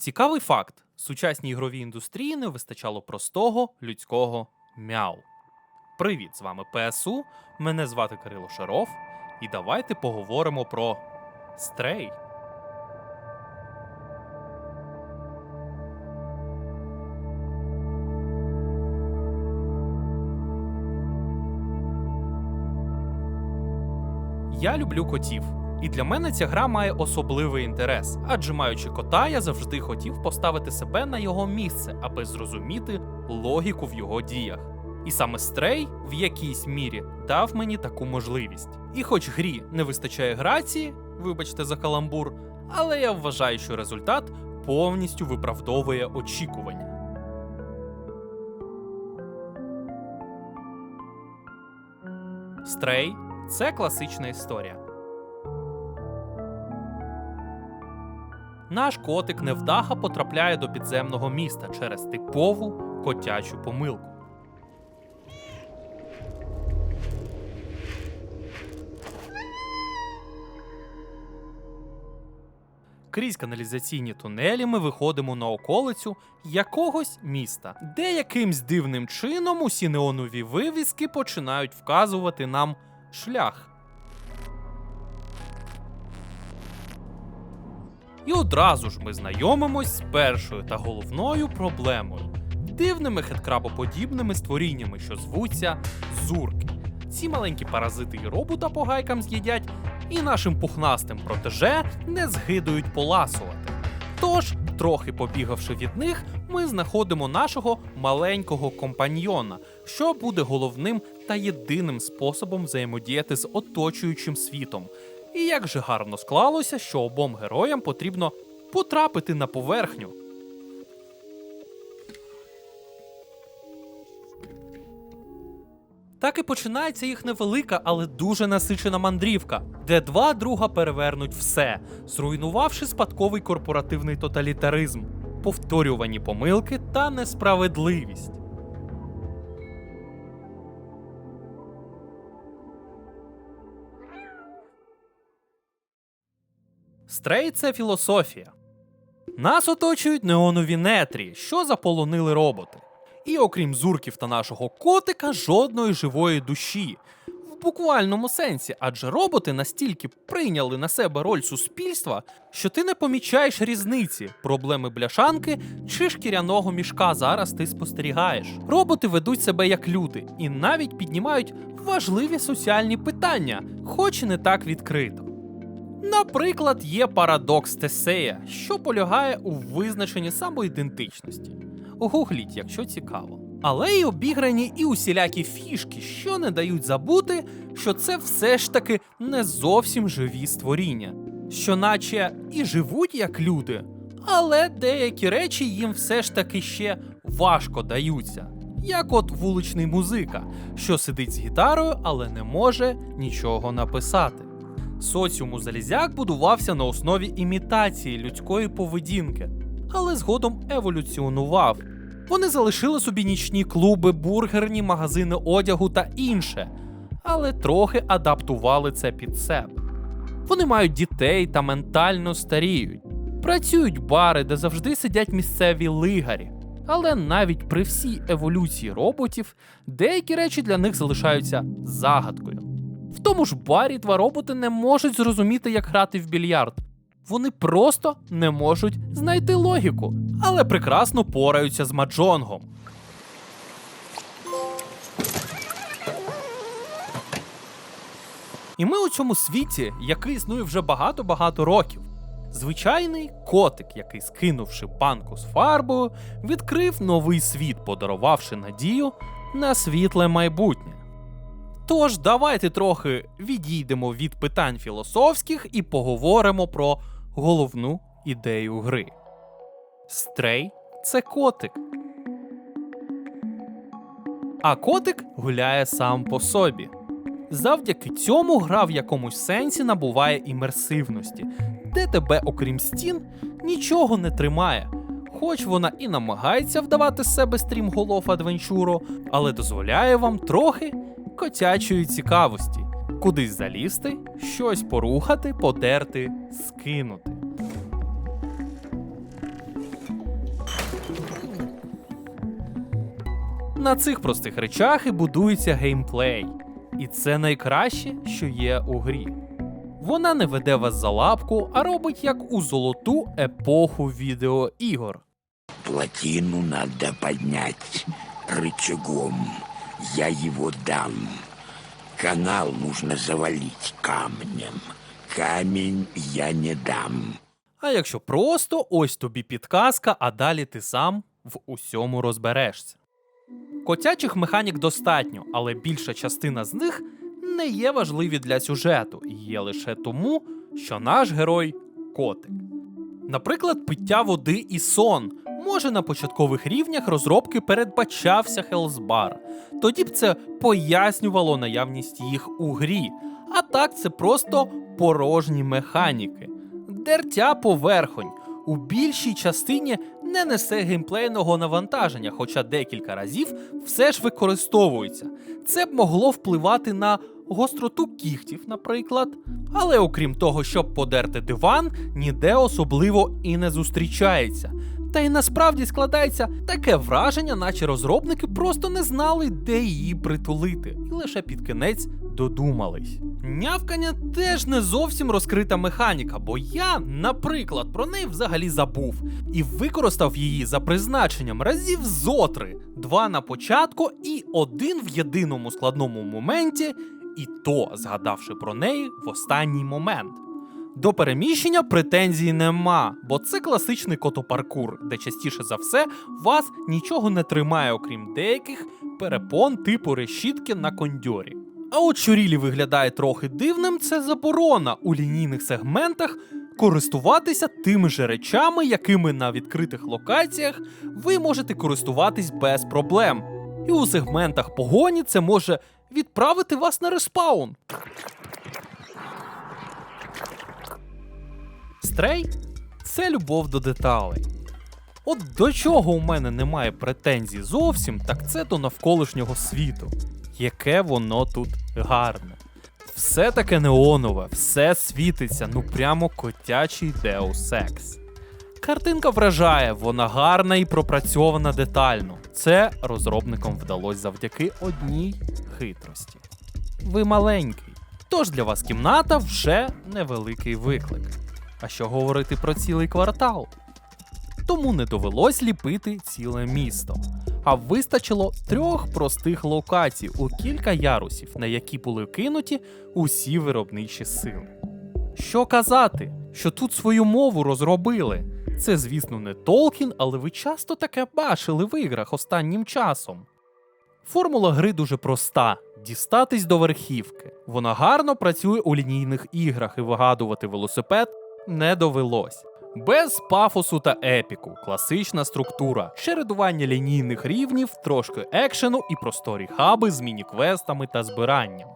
Цікавий факт: сучасній ігровій індустрії не вистачало простого людського мяу. Привіт, з вами ПСУ. Мене звати Кирило Шаров, і давайте поговоримо про стрей. Я люблю котів. І для мене ця гра має особливий інтерес, адже маючи кота, я завжди хотів поставити себе на його місце, аби зрозуміти логіку в його діях. І саме Стрей в якійсь мірі дав мені таку можливість. І хоч грі не вистачає грації, вибачте за каламбур, але я вважаю, що результат повністю виправдовує очікування. Стрей це класична історія. Наш котик невдаха потрапляє до підземного міста через типову котячу помилку. Крізь каналізаційні тунелі ми виходимо на околицю якогось міста, де якимсь дивним чином усі неонові вивіски починають вказувати нам шлях. І одразу ж ми знайомимось з першою та головною проблемою дивними хеткрабоподібними створіннями, що звуться зурки. Ці маленькі паразити і робота по гайкам з'їдять, і нашим пухнастим протеже не згидують поласувати. Тож, трохи побігавши від них, ми знаходимо нашого маленького компаньйона, що буде головним та єдиним способом взаємодіяти з оточуючим світом. І як же гарно склалося, що обом героям потрібно потрапити на поверхню. Так і починається їх невелика, але дуже насичена мандрівка, де два друга перевернуть все, зруйнувавши спадковий корпоративний тоталітаризм, повторювані помилки та несправедливість. Стрей це філософія. Нас оточують неонові нетрі, що заполонили роботи. І окрім зурків та нашого котика, жодної живої душі. В буквальному сенсі, адже роботи настільки прийняли на себе роль суспільства, що ти не помічаєш різниці, проблеми бляшанки чи шкіряного мішка зараз ти спостерігаєш. Роботи ведуть себе як люди і навіть піднімають важливі соціальні питання, хоч і не так відкрито. Наприклад, є парадокс Тесея, що полягає у визначенні самоідентичності. Гугліть, якщо цікаво. Але й обіграні і усілякі фішки, що не дають забути, що це все ж таки не зовсім живі створіння, що наче і живуть як люди, але деякі речі їм все ж таки ще важко даються. Як от вуличний музика, що сидить з гітарою, але не може нічого написати. Соціуму залізяк будувався на основі імітації людської поведінки, але згодом еволюціонував. Вони залишили собі нічні клуби, бургерні, магазини одягу та інше, але трохи адаптували це під себе. Вони мають дітей та ментально старіють, працюють бари, де завжди сидять місцеві лигарі. Але навіть при всій еволюції роботів деякі речі для них залишаються загадкою. В тому ж барі два роботи не можуть зрозуміти, як грати в більярд. Вони просто не можуть знайти логіку, але прекрасно пораються з маджонгом. І ми у цьому світі, який існує вже багато-багато років. Звичайний котик, який, скинувши банку з фарбою, відкрив новий світ, подарувавши надію на світле майбутнє. Тож давайте трохи відійдемо від питань філософських і поговоримо про головну ідею гри. Стрей це котик. А котик гуляє сам по собі. Завдяки цьому гра в якомусь сенсі набуває імерсивності, де тебе, окрім стін, нічого не тримає. Хоч вона і намагається вдавати з себе стрімголов адвенчуру, але дозволяє вам трохи котячої цікавості, кудись залізти, щось порухати, подерти, скинути. На цих простих речах і будується геймплей. І це найкраще, що є у грі. Вона не веде вас за лапку, а робить як у золоту епоху відеоігор. Плотину надо поднять рычагом. Я его дам. Канал нужно завалить камнем. Камень я не дам. А якщо просто, ось тобі підказка, а далі ти сам в усьому розберешся. Котячих механік достатньо, але більша частина з них не є важливі для сюжету є лише тому, що наш герой котик. Наприклад, пиття води і сон. Може, на початкових рівнях розробки передбачався Хелсбар. Тоді б це пояснювало наявність їх у грі. А так це просто порожні механіки. Дертя поверхонь у більшій частині не несе геймплейного навантаження, хоча декілька разів все ж використовується. Це б могло впливати на гостроту кігтів, наприклад. Але окрім того, щоб подерти диван, ніде особливо і не зустрічається. Та й насправді складається таке враження, наче розробники просто не знали, де її притулити, і лише під кінець додумались. Нявкання теж не зовсім розкрита механіка, бо я, наприклад, про неї взагалі забув і використав її за призначенням разів зотри: два на початку і один в єдиному складному моменті, і то згадавши про неї в останній момент. До переміщення претензій нема, бо це класичний котопаркур, де частіше за все вас нічого не тримає, окрім деяких перепон типу решітки на кондьорі. А от що рілі виглядає трохи дивним, це заборона у лінійних сегментах користуватися тими же речами, якими на відкритих локаціях ви можете користуватись без проблем. І у сегментах погоні це може відправити вас на респаун. Стрей це любов до деталей. От до чого у мене немає претензій зовсім, так це до навколишнього світу. Яке воно тут гарне. Все таке неонове, все світиться, ну прямо котячий Deus. Картинка вражає, вона гарна і пропрацьована детально. Це розробникам вдалося завдяки одній хитрості. Ви маленький, тож для вас кімната вже невеликий виклик. А що говорити про цілий квартал? Тому не довелось ліпити ціле місто, а вистачило трьох простих локацій у кілька ярусів, на які були кинуті усі виробничі сили. Що казати, що тут свою мову розробили? Це, звісно, не Толкін, але ви часто таке бачили в іграх останнім часом. Формула гри дуже проста: дістатись до верхівки. Вона гарно працює у лінійних іграх і вигадувати велосипед не довелось. Без пафосу та епіку, класична структура, чередування лінійних рівнів, трошки екшену і просторі хаби з міні-квестами та збиранням.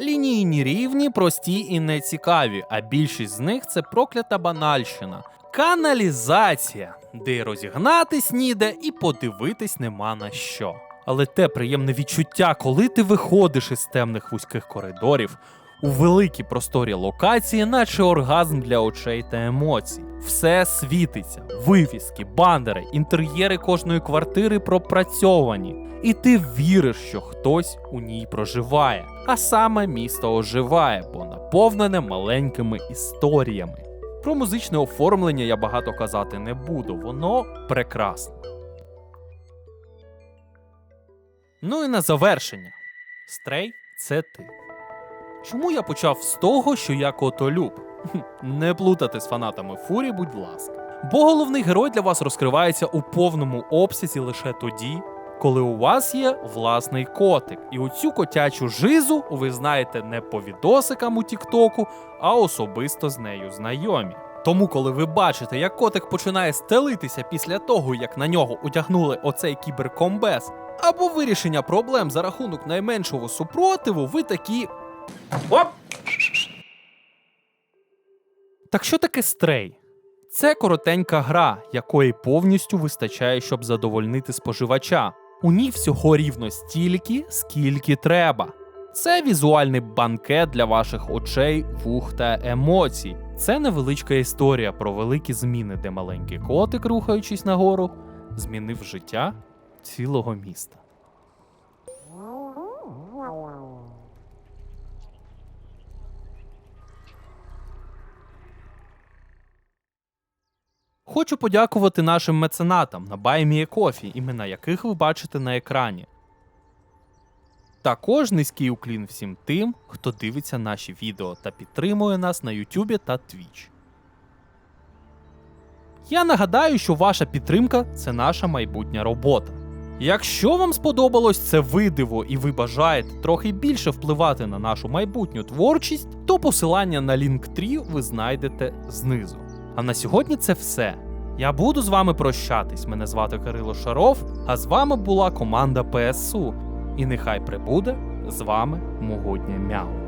Лінійні рівні прості і нецікаві, а більшість з них це проклята банальщина. Каналізація, де розігнатись ніде і подивитись нема на що. Але те приємне відчуття, коли ти виходиш із темних вузьких коридорів у великій просторі локації, наче оргазм для очей та емоцій. Все світиться, вивіски, бандери, інтер'єри кожної квартири пропрацьовані. І ти віриш, що хтось у ній проживає. А саме місто оживає, бо наповнене маленькими історіями. Про музичне оформлення я багато казати не буду, воно прекрасне. Ну і на завершення. Стрей це ти. Чому я почав з того, що я котолюб? Не плутати з фанатами фурі, будь ласка. Бо головний герой для вас розкривається у повному обсязі лише тоді, коли у вас є власний котик. І оцю котячу жизу ви знаєте не по відосикам у Тіктоку, а особисто з нею знайомі. Тому, коли ви бачите, як котик починає стелитися після того, як на нього одягнули оцей кіберкомбез, або вирішення проблем за рахунок найменшого супротиву, ви такі. Оп! Так що таке стрей? Це коротенька гра, якої повністю вистачає, щоб задовольнити споживача. У ній всього рівно стільки, скільки треба. Це візуальний банкет для ваших очей, вух та емоцій. Це невеличка історія про великі зміни, де маленький котик, рухаючись нагору, змінив життя цілого міста. Хочу подякувати нашим меценатам на BuyMeACoffee, імена яких ви бачите на екрані. Також низький уклін всім тим, хто дивиться наші відео та підтримує нас на YouTube та Twitch. Я нагадаю, що ваша підтримка це наша майбутня робота. Якщо вам сподобалось це видиво і ви бажаєте трохи більше впливати на нашу майбутню творчість, то посилання на Linktree ви знайдете знизу. А на сьогодні це все. Я буду з вами прощатись. Мене звати Кирило Шаров, а з вами була команда ПСУ. І нехай прибуде з вами могутнє мяу.